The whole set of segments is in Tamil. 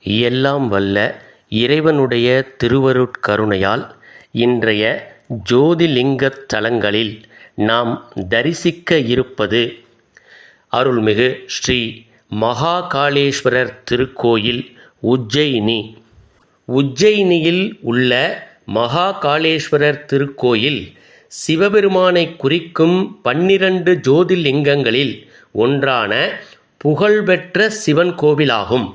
எல்லாம் வல்ல இறைவனுடைய திருவருட்கருணையால் இன்றைய ஜோதிலிங்கத் தலங்களில் நாம் தரிசிக்க இருப்பது அருள்மிகு ஸ்ரீ மகாகாளேஸ்வரர் திருக்கோயில் உஜ்ஜயினி. உஜ்ஜயினியில் உள்ள மகாகாளேஸ்வரர் திருக்கோயில் சிவபெருமானை குறிக்கும் பன்னிரண்டு ஜோதிலிங்கங்களில் ஒன்றான புகழ்பெற்ற சிவன் கோவிலாகும்.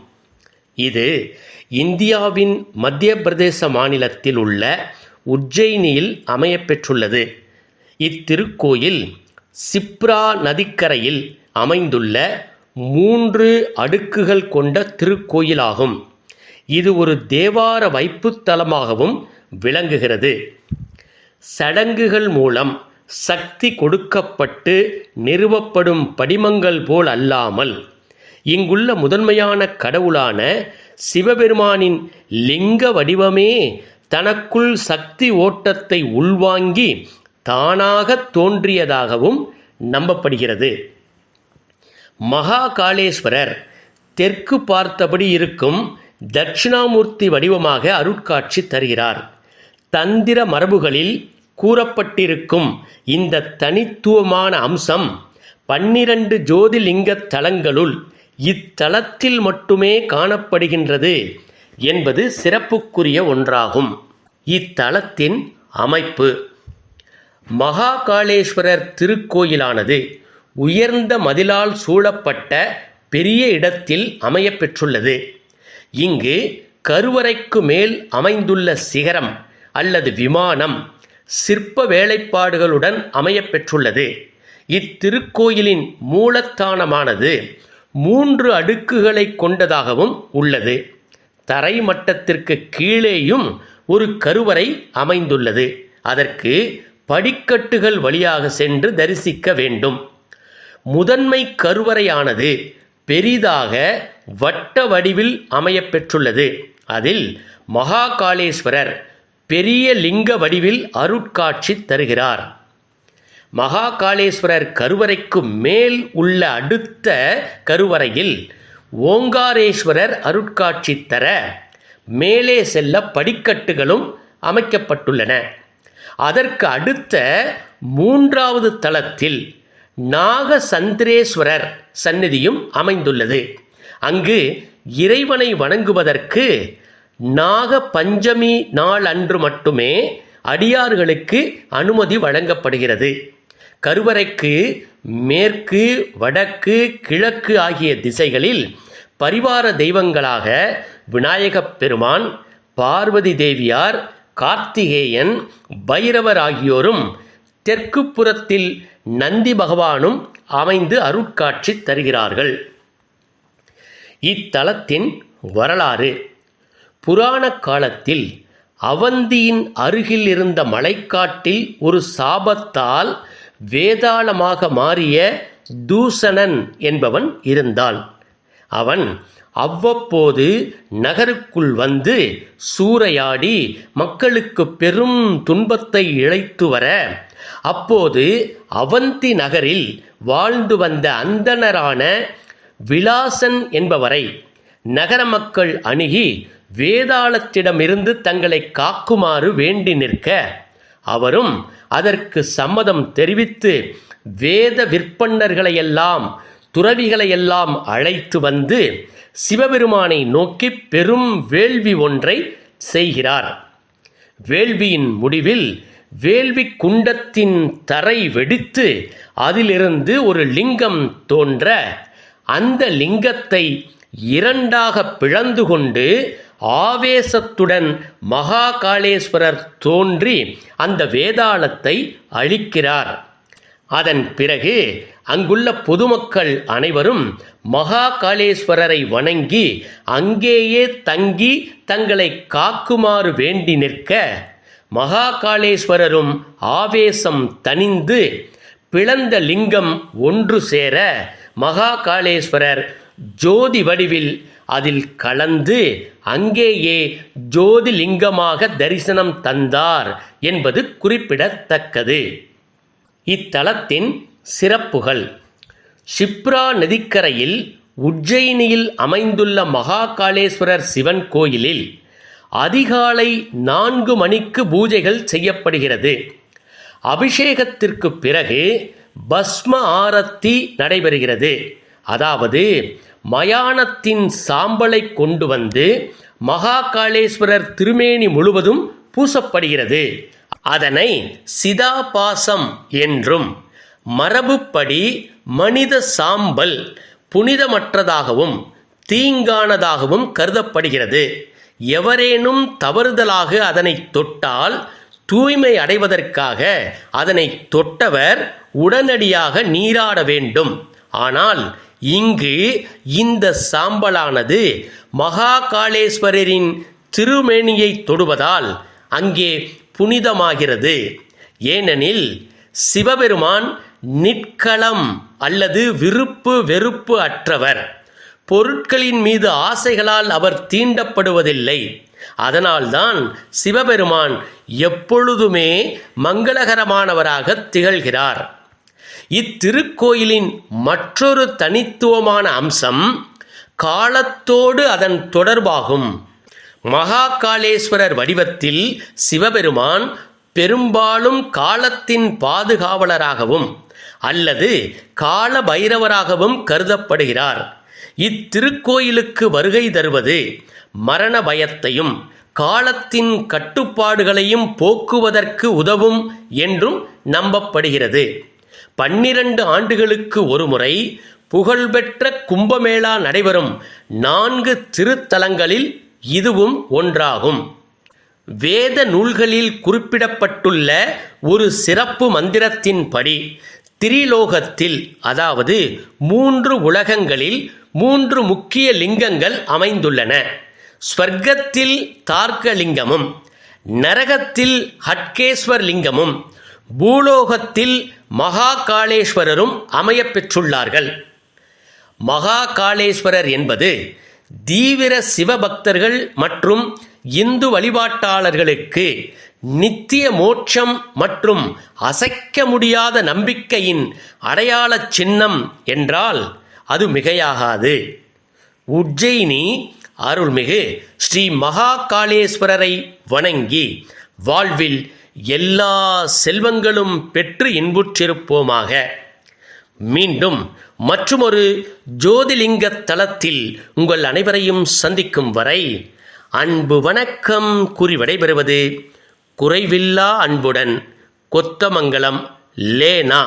இது இந்தியாவின் மத்திய பிரதேச மாநிலத்தில் உள்ள உஜ்ஜயினியில் அமையப்பெற்றுள்ளது. இத்திருக்கோயில் சிப்ரா நதிக்கரையில் அமைந்துள்ள மூன்று அடுக்குகள் கொண்ட திருக்கோயிலாகும். இது ஒரு தேவார வைப்புத்தலமாகவும் விளங்குகிறது. சடங்குகள் மூலம் சக்தி கொடுக்கப்பட்டு நிறுவப்படும் படிமங்கள் போல் அல்லாமல் இங்குள்ள முதன்மையான கடவுளான சிவபெருமானின் லிங்க வடிவமே தனக்குள் சக்தி ஓட்டத்தை உள்வாங்கி தானாக தோன்றியதாகவும் நம்பப்படுகிறது. மகாகாளேஸ்வரர் தெற்கு பார்த்தபடி இருக்கும் தட்சிணாமூர்த்தி வடிவமாக அருட்காட்சி தருகிறார். தந்திர மரபுகளில் கூறப்பட்டிருக்கும் இந்த தனித்துவமான அம்சம் பன்னிரண்டு ஜோதிலிங்க தலங்களுள் இத்தலத்தில் மட்டுமே காணப்படுகின்றது என்பது சிறப்புக்குரிய ஒன்றாகும். இத்தலத்தின் அமைப்பு. மகாகாளேஸ்வரர் திருக்கோயிலானது உயர்ந்த மதிலால் சூழப்பட்ட பெரிய இடத்தில் அமையப்பெற்றுள்ளது. இங்கு கருவறைக்கு மேல் அமைந்துள்ள சிகரம் அல்லது விமானம் சிற்ப வேலைப்பாடுகளுடன் அமையப்பெற்றுள்ளது. இத்திருக்கோயிலின் மூலத்தானமானது மூன்று அடுக்குகளை கொண்டதாகவும் உள்ளது. தரை மட்டத்திற்கு கீழேயும் ஒரு கருவறை அமைந்துள்ளது. அதற்கு படிக்கட்டுகள் வழியாக சென்று தரிசிக்க வேண்டும். முதன்மை கருவறையானது பெரிதாக வட்ட வடிவில் அமையப்பெற்றுள்ளது. அதில் மகாகாளேஸ்வரர் பெரிய லிங்க வடிவில் அருட்காட்சி தருகிறார். மகாகாளேஸ்வரர் கருவறைக்கு மேல் உள்ள அடுத்த கருவறையில் ஓங்காரேஸ்வரர் அருட்காட்சி தர மேலே செல்ல படிக்கட்டுகளும் அமைக்கப்பட்டுள்ளன. அதற்கு அடுத்த மூன்றாவது தளத்தில் நாகசந்திரேஸ்வரர் சந்நிதியும் அமைந்துள்ளது. அங்கு இறைவனை வணங்குவதற்கு நாக பஞ்சமி நாள் அன்று மட்டுமே அடியார்களுக்கு அனுமதி வழங்கப்படுகிறது. கருவறைக்கு மேற்கு வடக்கு கிழக்கு ஆகிய திசைகளில் பரிவார தெய்வங்களாக விநாயகப் பெருமான் பார்வதி தேவியார் கார்த்திகேயன் பைரவர் ஆகியோரும் தெற்கு புறத்தில் நந்தி பகவானும் அமைந்து அருட்காட்சி தருகிறார்கள். இத்தலத்தின் வரலாறு. புராண காலத்தில் அவந்தியின் அருகில் இருந்த மலைக்காட்டில் ஒரு சாபத்தால் வேதாளமாக மாறிய தூசணன் என்பவன் இருந்தான். அவன் அவ்வப்போது நகருக்குள் வந்து சூறையாடி மக்களுக்கு பெரும் துன்பத்தை இழைத்து வர அப்போது அவந்தி நகரில் வாழ்ந்து வந்த அந்தணரான விலாசன் என்பவரை நகர மக்கள் அணுகி வேதாளத்திடமிருந்து தங்களை காக்குமாறு வேண்டி நிற்க அவரும் அதற்கு சம்மதம் தெரிவித்து வேத விற்பன்னர்களையெல்லாம் துறவிகளையெல்லாம் அழைத்து வந்து சிவபெருமானை நோக்கி பெரும் வேள்வி ஒன்றை செய்கிறார். வேள்வியின் முடிவில் வேள்வி குண்டத்தின் தரை வெடித்து அதிலிருந்து ஒரு லிங்கம் தோன்ற அந்த லிங்கத்தை இரண்டாக பிளந்து கொண்டு ஆவேசத்துடன் மகாகாளேஸ்வரர் தோன்றி அந்த வேதாளத்தை அழிக்கிறார். அதன் பிறகு அங்குள்ள பொதுமக்கள் அனைவரும் மகாகாளேஸ்வரரை வணங்கி அங்கேயே தங்கி தங்களை காக்குமாறு வேண்டி நிற்க மகாகாளேஸ்வரரும் ஆவேசம் தணிந்து பிளந்த லிங்கம் ஒன்று சேர மகாகாளேஸ்வரர் ஜோதி வடிவில் அதில் கலந்து அங்கேயே ஜோதிலிங்கமாக தரிசனம் தந்தார் என்பது குறிப்பிடத்தக்கது. இத்தலத்தின் சிறப்புகள். ஷிப்ரா நதிக்கரையில் உஜ்ஜயினியில் அமைந்துள்ள மகாகாளேஸ்வரர் சிவன் கோயிலில் அதிகாலை நான்கு மணிக்கு பூஜைகள் செய்யப்படுகிறது. அபிஷேகத்திற்கு பிறகு பஸ்ம ஆரத்தி நடைபெறுகிறது. அதாவது மயானத்தின் சாம்பலை கொண்டு வந்து மகாகாளேஸ்வரர் திருமேனி முழுவதும் பூசப்படுகிறது. அதனை சிதாபாசம் என்றும் மரபுப்படி மனித சாம்பல் புனிதமற்றதாகவும் தீங்கானதாகவும் கருதப்படுகிறது. எவரேனும் தவறுதலாக அதனை தொட்டால் தூய்மை அடைவதற்காக அதனை தொட்டவர் உடனடியாக நீராட வேண்டும். ஆனால் இங்கு இந்த சாம்பலானது மகாகாளேஸ்வரரின் திருமேனியை தொடுவதால் அங்கே புனிதமாகிறது. ஏனெனில் சிவபெருமான் நிற்களம் அல்லது விருப்பு வெறுப்பு அற்றவர். பொருட்களின் மீது ஆசைகளால் அவர் தீண்டப்படுவதில்லை. அதனால்தான் சிவபெருமான் எப்பொழுதுமே மங்களகரமானவராக திகழ்கிறார். இத்திருக்கோயிலின் மற்றொரு தனித்துவமான அம்சம் காலத்தோடு அதன் தொடர்பாகும். மகாகாலேஸ்வரர் வடிவத்தில் சிவபெருமான் பெரும்பாலும் காலத்தின் பாதுகாவலராகவும் அல்லது கால பைரவராகவும் கருதப்படுகிறார். இத்திருக்கோயிலுக்கு வருகை தருவது மரண பயத்தையும் காலத்தின் கட்டுப்பாடுகளையும் போக்குவதற்கு உதவும் என்றும் நம்பப்படுகிறது. பன்னிரண்டு ஆண்டுகளுக்கு ஒருமுறை புகழ்பெற்ற கும்பமேளா நடைபெறும் நான்கு திருத்தலங்களில் இதுவும் ஒன்றாகும். வேத நூல்களில் குறிப்பிடப்பட்டுள்ள ஒரு சிறப்பு மந்திரத்தின்படி திரிலோகத்தில் அதாவது மூன்று உலகங்களில் மூன்று முக்கிய லிங்கங்கள் அமைந்துள்ளன. ஸ்வர்க்கத்தில் தார்க்கலிங்கமும் நரகத்தில் ஹட்கேஸ்வர் லிங்கமும் பூலோகத்தில் மகாகாளேஸ்வரரும் அமையப்பெற்றுள்ளார்கள். மகாகாளேஸ்வரர் என்பது தீவிர சிவபக்தர்கள் மற்றும் இந்து வழிபாட்டாளர்களுக்கு நித்திய மோட்சம் மற்றும் அசைக்க முடியாத நம்பிக்கையின் அடையாள சின்னம் என்றால் அது மிகையாகாது. உஜ்ஜயினி அருள்மிகு ஸ்ரீ மகாகாளேஸ்வரரை வணங்கி வாழ்வில் எல்லா செல்வங்களும் பெற்று இன்புற்றிருப்போமாக. மீண்டும் மற்றுமொரு ஜோதிலிங்க தளத்தில் உங்கள் அனைவரையும் சந்திக்கும் வரை அன்பு வணக்கம் கூறி விடைபெறுவது குறைவில்லா அன்புடன் கொத்தமங்கலம் லேனா.